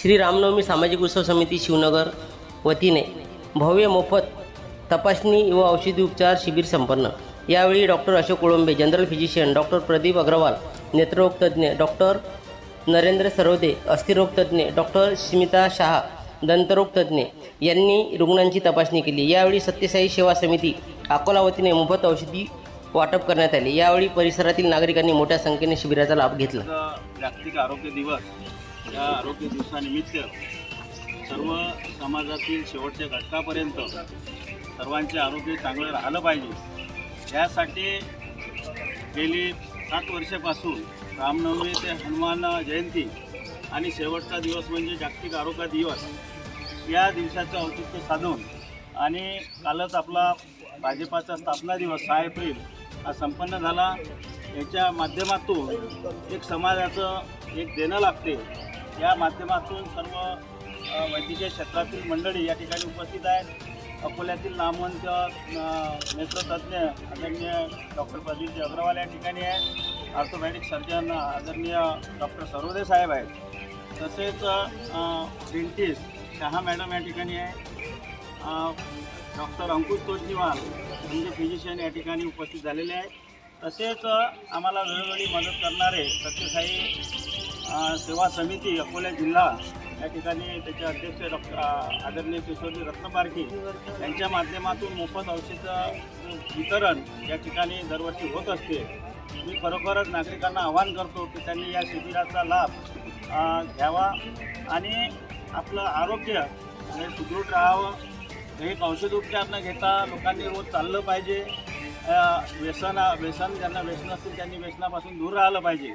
श्री रामनवमी सामाजिक उत्सव समिती शिवनगर वतीने भव्य मोफत तपासणी व औषधी उपचार शिबिर संपन्न. यावेळी doctor Ashok Kolambe general physician doctor Pradeep Agarwal नेत्ररोगतज्ञ doctor Narendra Sarode अस्थिरोगतज्ञ डॉक्टर स्मिता शहा दंतरोगतज्ञ यांनी रुग्णांची तपासणी केली. यावेळी सत्यसाई सेवा समिती अकोला वतीने मोफत औषधी वाटप करण्यात आले. यावेळी परिसरातील नागरिकांनी मोठ्या संख्येने शिबिराचा लाभ घेतला. जागतिक आरोग्य दिवस. या आरोग्य दिवसानिमित्त सर्व समाजातील शेवटच्या घटकापर्यंत सर्वांचे आरोग्य चांगलं राहिलं पाहिजे. यासाठी गेली सात वर्षापासून रामनवमी ते हनुमान जयंती आणि शेवटचा दिवस म्हणजे जागतिक आरोग्य दिवस या दिवसाचं औचित्य साधून आणि कालच आपला भाजपाचा स्थापना दिवस सहा एप्रिल हा संपन्न झाला. याच्या माध्यमातून एक समाजाचं एक देणं लागते. या माध्यमातून सर्व वैद्यकीय क्षेत्रातील मंडळी या ठिकाणी उपस्थित आहेत. अकोल्यातील नामवंत अ, आदरणीय डॉक्टर प्रदीपजी अग्रवाल या ठिकाणी आहेत. ऑर्थोपॅडिक सर्जन आदरणीय डॉक्टर सरोदे साहेब आहेत. तसेच डेंटिस्ट शहा मॅडम या ठिकाणी आहे. डॉक्टर अंकुश तोजनीवाल म्हणजे फिजिशियन या ठिकाणी उपस्थित झालेले आहेत. तसेच आम्हाला वेळोवेळी मदत करणारे सत्यसाई सेवा समिती अकोला जिल्हा या ठिकाणी त्याचे अध्यक्ष डॉक्टर आदरणीय किशोरी रत्नपारखी यांच्या माध्यमातून मोफत औषधं वितरण या ठिकाणी दरवर्षी होत असते. मी खरोखरच नागरिकांना आवाहन करतो की त्यांनी या शिबिराचा लाभ घ्यावा आणि आपलं आरोग्य हे सुदृढ राहावं. एक औषध उपचार न घेता लोकांनी रोज चाललं पाहिजे. व्यसन व्यसन ज्यांना व्यसन असतील त्यांनी व्यसनापासून दूर राहिलं पाहिजे.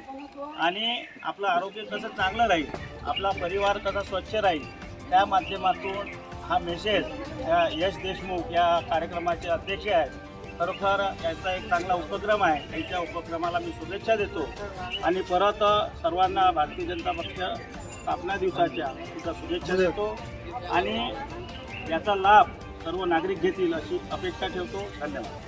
आणि आपलं आरोग्य कसं चांगलं राहील आपला परिवार कसा स्वच्छ राहील त्या माध्यमातून हा मेसेज या यश देशमुख या कार्यक्रमाचे अध्यक्ष आहेत. खरोखर याचा एक चांगला उपक्रम आहे. त्यांच्या उपक्रमाला मी शुभेच्छा देतो. आणि परत सर्वांना भारतीय जनता पक्ष स्थापना दिवसाच्या सुद्धा शुभेच्छा देतो. आणि याचा लाभ सर्व नागरिक घेतील अशी अपेक्षा ठेवतो. धन्यवाद.